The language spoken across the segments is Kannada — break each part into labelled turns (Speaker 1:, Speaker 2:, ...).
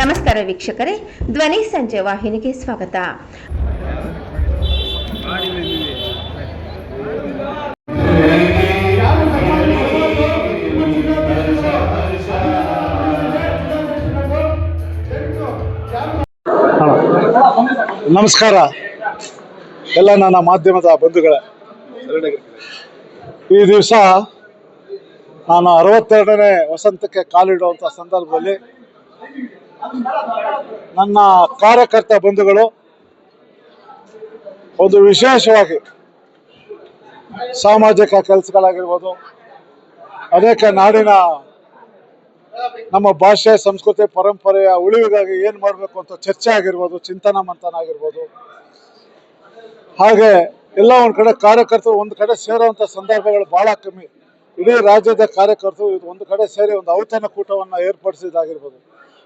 Speaker 1: ನಮಸ್ಕಾರ ವೀಕ್ಷಕರೇ. ಧ್ವನಿ ಸಂಜೆ ವಾಹಿನಿಗೆ ಸ್ವಾಗತ.
Speaker 2: ನಮಸ್ಕಾರ. ಎಲ್ಲ ನನ್ನ ಮಾಧ್ಯಮದ ಬಂಧುಗಳ. ಈ ದಿವಸ ನಾನು ಅರವತ್ತೆರಡನೇ ವಸಂತಕ್ಕೆ ಕಾಲಿಡುವಂಥ ಸಂದರ್ಭದಲ್ಲಿ ನನ್ನ ಕಾರ್ಯಕರ್ತ ಬಂಧುಗಳು, ಒಂದು ವಿಶೇಷವಾಗಿ ಸಾಮಾಜಿಕ ಕೆಲಸಗಳಾಗಿರ್ಬೋದು, ಅನೇಕ ನಾಡಿನ ನಮ್ಮ ಭಾಷೆ, ಸಂಸ್ಕೃತಿ, ಪರಂಪರೆಯ ಉಳಿವಿಗಾಗಿ ಏನು ಮಾಡಬೇಕು ಅಂತ ಚರ್ಚೆ ಆಗಿರ್ಬೋದು, ಚಿಂತನ ಮಂಥನ ಆಗಿರ್ಬೋದು. ಹಾಗೆ ಎಲ್ಲ ಒಂದು ಕಡೆ ಕಾರ್ಯಕರ್ತರು ಒಂದು ಕಡೆ ಸೇರುವಂಥ ಸಂದರ್ಭಗಳು ಬಹಳ ಕಮ್ಮಿ. ಇಡೀ ರಾಜ್ಯದ ಕಾರ್ಯಕರ್ತರು ಇದು ಒಂದು ಕಡೆ ಸೇರಿ ಒಂದು ಔತಣಕೂಟವನ್ನು ಏರ್ಪಡಿಸಿದಾಗಿರ್ಬೋದು.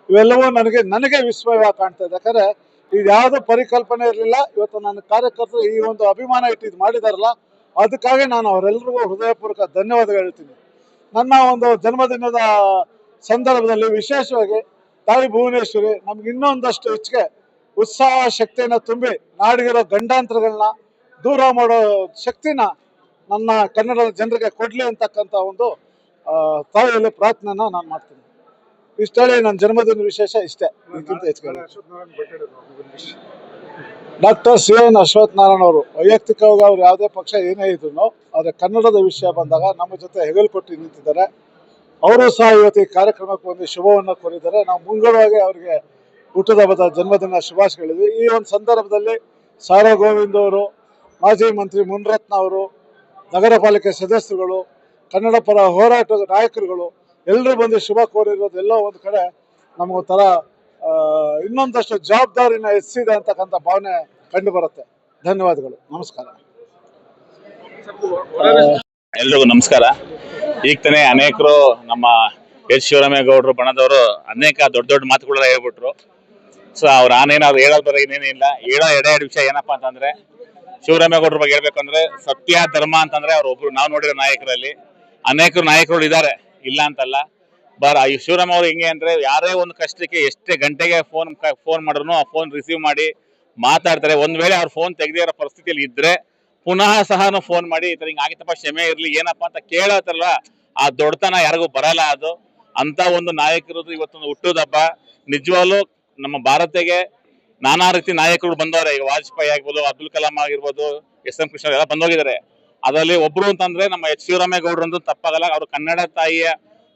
Speaker 2: ಇವೆಲ್ಲವೂ ನನಗೆ ನನಗೆ ವಿಸ್ಮಯ ಕಾಣ್ತಾ ಇದೆ. ಯಾಕಂದ್ರೆ ಇದು ಯಾವುದೋ ಪರಿಕಲ್ಪನೆ ಇರಲಿಲ್ಲ. ಇವತ್ತು ನನ್ನ ಕಾರ್ಯಕರ್ತರು ಈ ಒಂದು ಅಭಿಮಾನ ಇಟ್ಟು ಇದು ಮಾಡಿದಾರಲ್ಲ, ಅದಕ್ಕಾಗಿ ನಾನು ಅವರೆಲ್ಲರಿಗೂ ಹೃದಯಪೂರ್ವಕ ಧನ್ಯವಾದಗಳು ಹೇಳ್ತೀನಿ. ನನ್ನ ಒಂದು ಜನ್ಮದಿನದ ಸಂದರ್ಭದಲ್ಲಿ ವಿಶೇಷವಾಗಿ ತಾಯಿ ಭುವನೇಶ್ವರಿ ನಮ್ಗೆ ಇನ್ನೊಂದಷ್ಟು ಹೆಚ್ಚಿಗೆ ಉತ್ಸಾಹ, ಶಕ್ತಿಯನ್ನು ತುಂಬಿ ನಾಡಿಗಿರೋ ಗಂಡಾಂತರಗಳನ್ನ ದೂರ ಮಾಡೋ ಶಕ್ತಿನ ನನ್ನ ಕನ್ನಡದ ಜನರಿಗೆ ಕೊಡಲಿ ಅಂತಕ್ಕಂಥ ಒಂದು ತಾಯಿಯಲ್ಲಿ ಪ್ರಾರ್ಥನೆನ ನಾನು ಮಾಡ್ತೀನಿ. ಇಷ್ಟ ನನ್ನ ಜನ್ಮದಿನ ವಿಶೇಷ ಇಷ್ಟೇ. ಇದಕ್ಕಿಂತ ಹೆಚ್ಚಿಗೆ doctor C N Ashwath Narayana ಅವರು ವೈಯಕ್ತಿಕವಾಗಿ ಅವ್ರು ಯಾವುದೇ ಪಕ್ಷ ಏನೇ ಇದ್ರು ಆದರೆ ಕನ್ನಡದ ವಿಷಯ ಬಂದಾಗ ನಮ್ಮ ಜೊತೆ ಹೆಗಲು ಕೊಟ್ಟು ನಿಂತಿದ್ದಾರೆ. ಅವರು ಸಹ ಇವತ್ತು ಈ ಕಾರ್ಯಕ್ರಮಕ್ಕೆ ಒಂದು ಶುಭವನ್ನು ಕೋರಿದ್ದಾರೆ. ನಾವು ಮುಂಗಡವಾಗಿ ಅವರಿಗೆ ಹುಟ್ಟದ ಹಬ್ಬದ ಜನ್ಮದಿನ ಶುಭಾಶಯಗಳಿದ್ವಿ. ಈ ಒಂದು ಸಂದರ್ಭದಲ್ಲಿ ಸಾರಾ ಗೋವಿಂದ್ ಅವರು ಮಾಜಿ ಮಂತ್ರಿ ಮುನ್ರತ್ನ ಅವರು ನಗರ ಪಾಲಿಕೆ ಸದಸ್ಯರುಗಳು ಕನ್ನಡ ಪರ ಹೋರಾಟದ ನಾಯಕರುಗಳು ಎಲ್ಲರೂ ಬಂದು ಶುಭ ಕೋರಿರೋದು ಎಲ್ಲೋ ಒಂದು ಕಡೆ ನಮಗೊಂಥರ ಇನ್ನೊಂದಷ್ಟು ಜವಾಬ್ದಾರಿನ ಹೆಚ್ಚಿದೆ ಅಂತಕ್ಕಂಥ ಭಾವನೆ ಕಂಡು ಬರುತ್ತೆ ಧನ್ಯವಾದಗಳು. ನಮಸ್ಕಾರ.
Speaker 3: ಎಲ್ರಿಗೂ ನಮಸ್ಕಾರ. ಈಗ ತಾನೇ ಅನೇಕರು ನಮ್ಮ ಎಚ್ ಶಿವರಾಮೇಗೌಡರು, ಬಣದವರು ಅನೇಕ ದೊಡ್ಡ ದೊಡ್ಡ ಮಾತುಗಳೆಲ್ಲ ಹೇಳ್ಬಿಟ್ರು. ಸೊ ಅವ್ರು ನಾನೇನಾದ್ರು ಹೇಳೋದ್ ಬರ ಇನ್ನೇನಿಲ್ಲ. ಹೇಳೋ ಎಡೆ ಎರಡು ವಿಷಯ ಏನಪ್ಪಾ ಅಂತಂದ್ರೆ, ಶಿವರಾಮೇಗೌಡರ ಬಗ್ಗೆ ಹೇಳ್ಬೇಕಂದ್ರೆ ಸತ್ಯ, ಧರ್ಮ ಅಂತಂದ್ರೆ ಅವ್ರು ಒಬ್ರು ನಾವು ನೋಡಿರೋ ನಾಯಕರಲ್ಲಿ ಅನೇಕರು ನಾಯಕರು ಇದ್ದಾರೆ ಇಲ್ಲ ಅಂತಲ್ಲ. ಬರ ಈ ಶಿವರಾಮ್ ಅವ್ರು ಹೆಂಗೆ ಅಂದರೆ ಯಾರೇ ಒಂದು ಕಷ್ಟಕ್ಕೆ ಎಷ್ಟೇ ಗಂಟೆಗೆ ಫೋನ್ ಫೋನ್ ಮಾಡಿದ್ರು ಆ ಫೋನ್ ರಿಸೀವ್ ಮಾಡಿ ಮಾತಾಡ್ತಾರೆ. ಒಂದ್ ವೇಳೆ ಅವ್ರು ಫೋನ್ ತೆಗೆದಿರೋ ಪರಿಸ್ಥಿತಿಯಲ್ಲಿ ಇದ್ದರೆ ಪುನಃ ಸಹ ಫೋನ್ ಮಾಡಿ, ಈ ಥರ ಹಿಂಗ್ ಆಗಿತ್ತಪ್ಪ ಕ್ಷಮೆ ಇರಲಿ, ಏನಪ್ಪ ಅಂತ ಕೇಳತ್ತಲ್ವ ಆ ದೊಡ್ಡತನ ಯಾರಿಗೂ ಬರಲ್ಲ ಅದು. ಅಂತ ಒಂದು ನಾಯಕರದ್ದು ಇವತ್ತೊಂದು ಹುಟ್ಟುದಬ್ಬ. ನಿಜವಾಗ್ಲೂ ನಮ್ಮ ಭಾರತಕ್ಕೆ ನಾನಾ ರೀತಿ ನಾಯಕರು ಬಂದವರೇ. ಈಗ ವಾಜಪೇಯಿ ಆಗ್ಬೋದು, ಅಬ್ದುಲ್ ಕಲಾಂ ಆಗಿರ್ಬೋದು, ಎಸ್ ಎಂ ಕೃಷ್ಣ ಎಲ್ಲ ಬಂದೋಗಿದ್ದಾರೆ. ಅದರಲ್ಲಿ ಒಬ್ರು ಅಂತಂದ್ರೆ ನಮ್ಮ ಎಚ್ ಶಿವರಾಮೇಗೌಡರು ಅಂತೂ ತಪ್ಪಾಗಲ್ಲ. ಅವ್ರು ಕನ್ನಡ ತಾಯಿಯ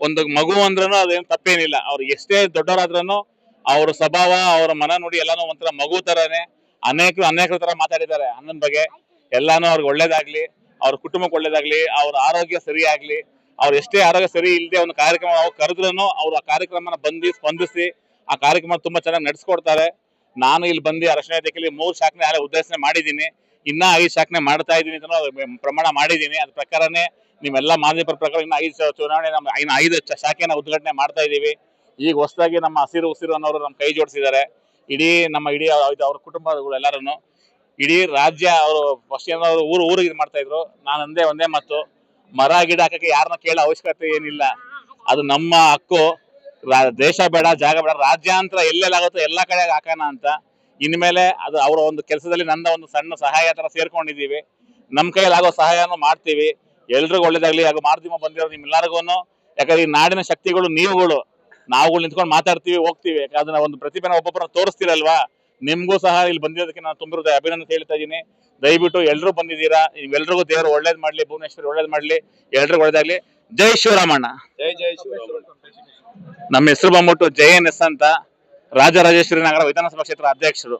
Speaker 3: ಒಂದು ಮಗು ಅಂದ್ರೂ ಅದೇನು ತಪ್ಪೇನಿಲ್ಲ. ಅವ್ರು ಎಷ್ಟೇ ದೊಡ್ಡವರಾದ್ರೂ ಅವ್ರ ಸ್ವಭಾವ, ಅವ್ರ ಮನ ನೋಡಿ ಎಲ್ಲಾನು ಒಂಥರ ಮಗು ತರನೇ ಅನೇಕರು ಅನೇಕರ ತರ ಮಾತಾಡಿದ್ದಾರೆ. ಅಣ್ಣನ ಬಗ್ಗೆ ಎಲ್ಲಾನು ಅವ್ರಿಗೆ ಒಳ್ಳೇದಾಗ್ಲಿ, ಅವ್ರ ಕುಟುಂಬಕ್ಕೆ ಒಳ್ಳೇದಾಗ್ಲಿ, ಅವ್ರ ಆರೋಗ್ಯ ಸರಿ ಆಗ್ಲಿ ಅವ್ರ ಎಷ್ಟೇ ಆರೋಗ್ಯ ಸರಿ ಇಲ್ಲದೆ ಒಂದು ಕಾರ್ಯಕ್ರಮ ಅವ್ರು ಕರೆದ್ರೂ ಅವ್ರು ಆ ಕಾರ್ಯಕ್ರಮನ ಬಂದು, ಸ್ಪಂದಿಸಿ ಆ ಕಾರ್ಯಕ್ರಮ ತುಂಬಾ ಚೆನ್ನಾಗಿ ನಡೆಸ್ಕೊಡ್ತಾರೆ. ನಾನು ಇಲ್ಲಿ ಬಂದು ಅರಶಿನ ಇಲಾಖೆಯಲ್ಲಿ ಮೂರು ಶಾಖನೇ ಆಗಲೇ ಉದ್ದೇಶನೆ ಮಾಡಿದ್ದೀನಿ. ಇನ್ನ ಐದು ಶಾಖನೆ ಮಾಡ್ತಾ ಇದ್ದೀನಿ ಅಂತ ಪ್ರಮಾಣ ಮಾಡಿದ್ದೀನಿ. ಅದ್ರ ಪ್ರಕಾರನೇ ನಿಮ್ಮೆಲ್ಲಾ ಮಾಧ್ಯಮ ಪ್ರಕಾರ ಇನ್ನ ಐದು ಚುನಾವಣೆ ನಮ್ಮ ಇನ್ನು ಐದು ಶಾಖೆಯನ್ನು ಉದ್ಘಾಟನೆ ಮಾಡ್ತಾ ಇದ್ದೀವಿ. ಈಗ ಹೊಸದಾಗಿ ನಮ್ಮ ಹಸಿರು ಉಸಿರು ಅನ್ನೋರು ನಮ್ಮ ಕೈ ಜೋಡಿಸಿದ್ದಾರೆ. ಇಡೀ ನಮ್ಮ ಇಡೀ ಅವ್ರ ಕುಟುಂಬಗಳು ಎಲ್ಲರನ್ನು. ಇಡೀ ರಾಜ್ಯ ಅವರು ಫಸ್ಟ್ ಅವರು ಊರು ಊರಿಗೆ ಇದು ಮಾಡ್ತಾ ಇದ್ರು. ನಾನು ಅಂದೇ ಒಂದೇ ಮಾತು. ಮರ, ಗಿಡ ಹಾಕಕ್ಕೆ ಯಾರನ್ನ ಕೇಳೋ ಅವಶ್ಯಕತೆ ಏನಿಲ್ಲ. ಅದು ನಮ್ಮ ಹಕ್ಕು. ದೇಶ ಬೇಡ, ಜಾಗ ಬೇಡ, ರಾಜ್ಯಾಂತರ ಎಲ್ಲೆಲ್ಲಾಗುತ್ತೋ ಎಲ್ಲಾ ಕಡೆ ಹಾಕೋಣ ಅಂತ. ಇನ್ಮೇಲೆ ಅದು ಅವರ ಒಂದು ಕೆಲಸದಲ್ಲಿ ನನ್ನ ಒಂದು ಸಣ್ಣ ಸಹಾಯ ತರ ಸೇರ್ಕೊಂಡಿದ್ದೀವಿ. ನಮ್ಮ ಕೈಯಲ್ಲಿ ಆಗೋ ಸಹಾಯನೂ ಮಾಡ್ತೀವಿ. ಎಲ್ರಿಗೂ ಒಳ್ಳೇದಾಗ್ಲಿ. ಹಾಗೂ ಮಾಧ್ಯಮ ಬಂದಿರೋ ನಿಮ್ಮೆಲ್ಲರಿಗೂ ಯಾಕಂದ್ರೆ ಈ ನಾಡಿನ ಶಕ್ತಿಗಳು ನೀವುಗಳು. ನಾವುಗಳು ನಿಂತ್ಕೊಂಡು ಮಾತಾಡ್ತೀವಿ ಹೋಗ್ತೀವಿ. ಯಾಕಂದ್ರೆ ಅದನ್ನ ಒಂದು ಪ್ರತಿಭೆನ ಒಬ್ಬೊಬ್ಬರನ್ನ ತೋರಿಸ್ತೀರಲ್ವಾ? ನಿಮ್ಗೂ ಸಹ ಇಲ್ಲಿ ಬಂದಿರೋದಕ್ಕೆ ನಾನು ತುಂಬಿರೋದ ಅಭಿನಂದನೆ ಹೇಳ್ತಾ ಇದ್ದೀನಿ. ದಯವಿಟ್ಟು ಎಲ್ಲರೂ ಬಂದಿದ್ದೀರಾ? ನೀವೆಲ್ರಿಗೂ ದೇವರು ಒಳ್ಳೇದ್ ಮಾಡ್ಲಿ ಭುವನೇಶ್ವರಿ ಒಳ್ಳೇದು ಮಾಡ್ಲಿ. ಎಲ್ರಿಗೂ ಒಳ್ಳೇದಾಗ್ಲಿ. ಜೈ ಶಿವರಾಮಣ್ಣ.
Speaker 4: ಜೈ ಜೈ ಶಿವರಾಮಣ್ಣ.
Speaker 3: ನಮ್ಮ ಹೆಸರು ಬಂದ್ಬಿಟ್ಟು ಜೈ ಎನ್ ಎಸ್ ಅಂತ. ರಾಜರಾಜೇಶ್ವರಿ ನಗರ ವಿಧಾನಸಭಾ ಕ್ಷೇತ್ರ ಅಧ್ಯಕ್ಷರು.